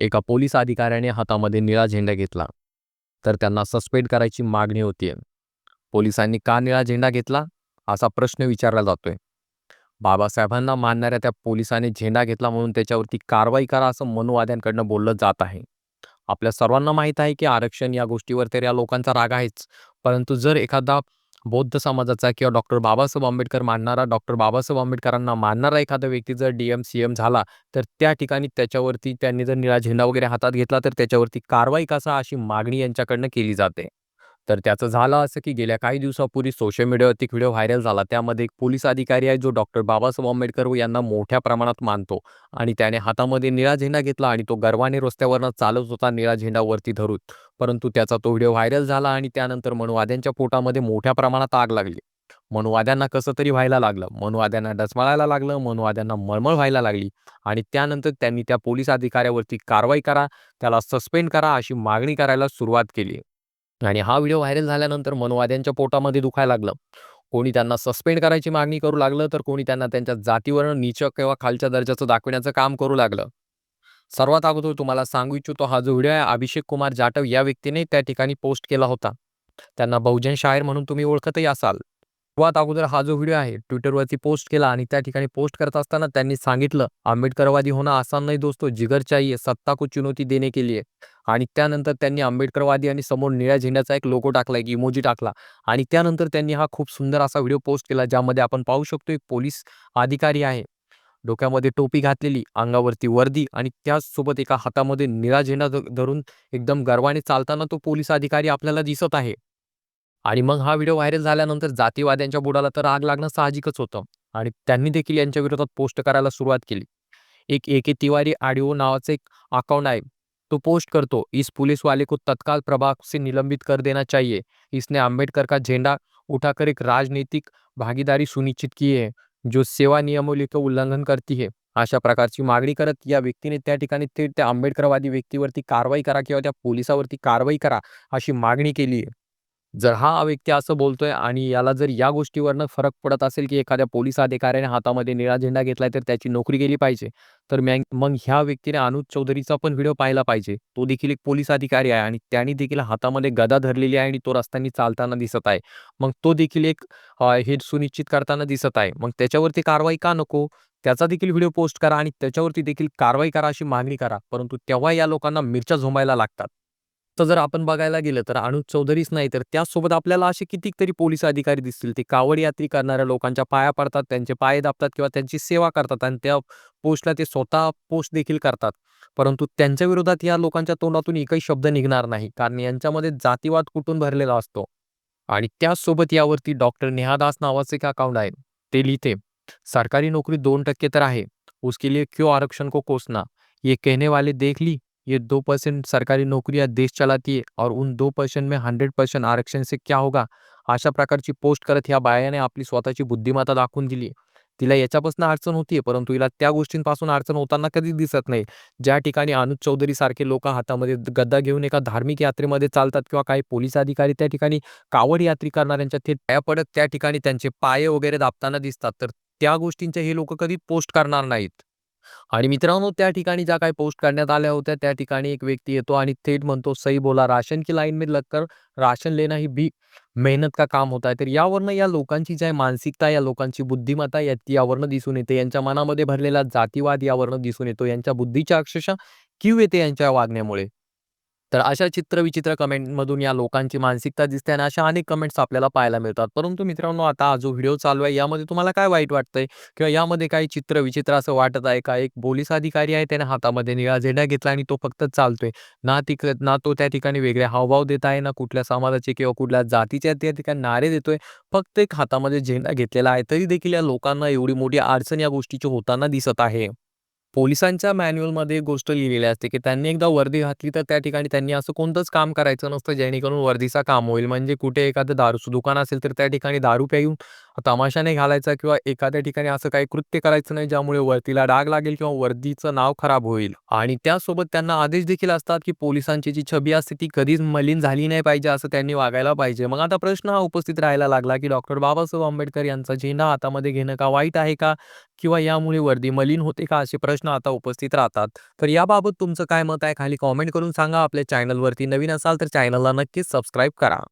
एका पोलीस अधिकाऱ्याने हातामध्ये निळा झेंडा घेतला. तर त्यांना सस्पेंड करायची मागणी होतीये पोलिसांनी का निळा झेंडा घेतला? असा प्रश्न विचारला जातोय. बाबासाहेबांना मानणाऱ्या त्या पोलिसाने झेंडा घेतला म्हणून त्याच्यावरती कारवाई करा असं मनुवाद्यांकडनं बोललं जात आहे. आपल्या सर्वांना माहीत आहे की आरक्षण या गोष्टीवर तर या लोकांचा राग आहेच. परंतु जर एखादा बौद्ध समाजाचा किंवा डॉक्टर बाबासाहेब आंबेडकर मानणारा डॉक्टर बाबासाहेब आंबेडकरांना मानणारा एखादा व्यक्ती जर डी एम सी एम झाला तर त्या ठिकाणी त्याच्यावरती त्यांनी जर निळा झेंडा वगैरे हातात घेतला तर त्याच्यावरती कारवाई कसा अशी मागणी यांच्याकडनं केली जाते? तर त्याचं झालं असं की गेल्या काही दिवसापूर्वी सोशल मीडियावरती एक व्हिडिओ व्हायरल झाला. त्यामध्ये एक पोलीस अधिकारी आहे जो डॉक्टर बाबासाहेब आंबेडकर हो यांना मोठ्या प्रमाणात मानतो आणि त्याने हातामध्ये निळा झेंडा घेतला आणि तो गर्वाने रस्त्यावरनं चालत होता निळा झेंडा वरती धरून. परंतु त्याचा तो व्हिडिओ व्हायरल झाला आणि त्यानंतर मनुवाद्यांच्या पोटामध्ये मोठ्या प्रमाणात आग लागली. मनुवाद्यांना कसं तरी व्हायला लागलं. मनुवाद्यांना डचमळायला लागलं. मनुवाद्यांना मळमळ व्हायला लागली. आणि त्यानंतर त्यांनी त्या पोलीस अधिकाऱ्यावरती कारवाई करा त्याला सस्पेंड करा अशी मागणी करायला सुरुवात केली. आणि हा व्हिडिओ व्हायरल झाल्यानंतर मनवाद्यांच्या पोटामध्ये दुखायला लागलं. कोणी त्यांना सस्पेंड करायची मागणी करू लागलं तर कोणी त्यांना त्यांच्या जातीवर नीच किंवा खालच्या दर्जाचं दाखवण्याचं काम करू लागलं. सर्वात अगोदर तुम्हाला सांगू इच्छितो हा जो व्हिडिओ आहे अभिषेक कुमार जाटव या व्यक्तीने त्या ठिकाणी पोस्ट केला होता. त्यांना बहुजन शायर म्हणून तुम्ही ओळखतही असाल. सर्वात अगोदर हा जो व्हिडिओ आहे ट्विटरवरती पोस्ट केला आणि त्या ठिकाणी पोस्ट करत असताना त्यांनी सांगितलं आंबेडकरवादी होणं आसान नाही दोस्तो जिगर सत्ता को चुनौती देणे के लिए. आणि त्यानंतर त्यांनी आंबेडकरवादी आणि समोर निळ्या झेंड्याचा एक लोगो टाकला एक इमोजी टाकला. आणि त्यानंतर त्यांनी हा खूप सुंदर असा व्हिडिओ पोस्ट केला ज्यामध्ये आपण पाहू शकतो एक पोलीस अधिकारी आहे. डोक्यामध्ये टोपी घातलेली अंगावरती वर्दी आणि त्याचसोबत एका हातामध्ये निळा झेंडा धरून एकदम गर्वाने चालताना तो पोलीस अधिकारी आपल्याला दिसत आहे. आणि मग हा व्हिडिओ व्हायरल झाल्यानंतर जातीवाद्यांच्या बुडाला तर आग लागणं साहजिकच होतं. आणि त्यांनी देखील यांच्या विरोधात पोस्ट करायला सुरुवात केली. एक ए के तिवारी आडिओ नावाचं एक अकाउंट आहे. तो पोस्ट करतो इस पुलिस वाले को तत्काल प्रभाव से निलंबित कर देना चाहिए. इसने आंबेडकर का झेंडा उठाकर एक राजनीतिक भागीदारी सुनिश्चित की है जो सेवा नियमावली का उल्लंघन करती है. अशा प्रकारची मागणी करत या व्यक्तीने त्या ठिकाणी थेट त्या आंबेडकरवादी व्यक्तीवरती कारवाई करा किंवा त्या पोलिसावरती कारवाई करा अशी मागणी केली आहे. जर हा व्यक्ती असं बोलतोय आणि याला जर या गोष्टीवरनं फरक पडत असेल की एखाद्या पोलीस अधिकाऱ्याने हातामध्ये निळा झेंडा घेतलाय तर त्याची नोकरी गेली पाहिजे तर मॅ मग ह्या व्यक्तीने अनुज चौधरीचा पण व्हिडिओ पाहिला पाहिजे. तो देखील एक पोलीस अधिकारी आहे आणि त्याने देखील हातामध्ये गदा धरलेली आहे आणि तो रस्त्याने चालताना दिसत आहे. मग तो देखील एक अ, हे सुनिश्चित करताना दिसत आहे. मग त्याच्यावरती कारवाई का नको? त्याचा देखील व्हिडिओ पोस्ट करा आणि त्याच्यावरती देखील कारवाई करा अशी मागणी करा परंतु तेव्हा या लोकांना मिरच्या झोंबायला लागतात. तर जर आपण बघायला गेलं तर अनुज चौधरीच नाही तर त्याचसोबत आपल्याला असे कितीतरी पोलीस अधिकारी दिसतील. ते कावड यात्री करणाऱ्या लोकांच्या पाया पडतात त्यांचे पाय दाबतात किंवा त्यांची सेवा करतात आणि त्या पोस्टला ते स्वतः पोस्ट देखील करतात. परंतु त्यांच्या विरोधात या लोकांच्या तोंडातून एकही शब्द निघणार नाही कारण यांच्यामध्ये जातीवाद कुठून भरलेला असतो? आणि त्याचसोबत यावरती डॉक्टर नेहादास नावाचे एक अकाउंट आहे. ते लिहिते सरकारी नौकरी दोन टक्के तर आहे. उसके लिए क्यों आरक्षण को कोसना? ये कहने वाले देख ली. ये दो परसेंट सरकारी नौकरियां देश चलाती है और उन दो परसेंट में हंड्रेड परसेंट आरक्षण से क्या होगा? अशा प्रकारची पोस्ट करत ह्या बायाने आपली स्वतःची बुद्धिमत्ता दाखवून दिली तिला याच्यापासून अडचण होतीये परंतु तिला त्या गोष्टींपासून अडचण होताना कधीच दिसत नाही. ज्या ठिकाणी अनुज चौधरी सारखे लोक हातामध्ये गद्दा घेऊन एका धार्मिक यात्रेमध्ये चालतात किंवा काही पोलीस अधिकारी त्या ठिकाणी कावड यात्री करणाऱ्यांच्या थेट पाया पडत त्या ठिकाणी त्यांचे पाय वगैरे दाबताना दिसतात तर त्या गोष्टींचे हे लोक कधी पोस्ट करणार नाहीत. आणि मित्रांनो त्या ठिकाणी ज्या काही पोस्ट करण्यात आल्या होत्या त्या ठिकाणी एक व्यक्ती येतो आणि थेट म्हणतो सही बोला राशन की लाईन में लगकर राशन लेना ही भी मेहनत का काम होता है. तर यावरनं या लोकांची जी मानसिकता या लोकांची बुद्धिमत्ता या यावरनं दिसून येते. यांच्या मनामध्ये भरलेला जातीवाद यावरनं दिसून येतो. यांच्या बुद्धीच्या अक्षरशः किव येते यांच्या वागण्यामुळे. तर अशा चित्रविचित्र कमेंटमधून या लोकांची मानसिकता दिसते आणि अशा अनेक कमेंट्स आपल्याला पाहायला मिळतात. परंतु मित्रांनो आता जो व्हिडिओ चालू आहे यामध्ये तुम्हाला काय वाईट वाटतंय? किंवा यामध्ये काही चित्र विचित्र असं वाटत आहे का? एक पोलीस अधिकारी आहे त्याने हातामध्ये निळा झेंडा घेतला आणि तो फक्त चालतोय. ना तिक ना तो त्या ठिकाणी वेगळे हावभाव देत आहे ना कुठल्या समाजाचे किंवा कुठल्या जातीच्या त्या ठिकाणी नारे देतोय. फक्त एक हातामध्ये झेंडा घेतलेला आहे तरी देखील या लोकांना एवढी मोठी अडचण या गोष्टीची होताना दिसत आहे. पोलिसांच्या मॅन्युअलमध्ये गोष्ट लिहिलेली असते की त्यांनी एकदा वर्दी घातली तर त्या ठिकाणी त्यांनी असं कोणतंच काम करायचं नसतं जेणेकरून वर्दीचा काम होईल. म्हणजे कुठे एखादं दारूचं दुकान असेल तर त्या ठिकाणी दारू प्यायून तमाशा नाही घालायचा किंवा एखाद्या ठिकाणी असं काही कृत्य करायचं नाही ज्यामुळे वर्दीला डाग लागेल किंवा वर्दीचं नाव खराब होईल. आणि त्यासोबत त्यांना आदेश देखील असतात की पोलिसांची जी छबी असते ती कधीच मलिन झाली नाही पाहिजे असं त्यांनी वागायला पाहिजे. मग आता प्रश्न हा उपस्थित राहायला लागला की डॉक्टर बाबासाहेब आंबेडकर यांचा झेंडा हातामध्ये घेणं का वाईट आहे का? किंवा यामुळे वर्दी मलिन होते का? असे प्रश्न आता उपस्थित राहतात. तर याबाबत तुमचं काय मत आहे? खाली कॉमेंट करून सांगा. आपल्या चॅनलवरती नवीन असाल तर चॅनलला नक्कीच सबस्क्राईब करा.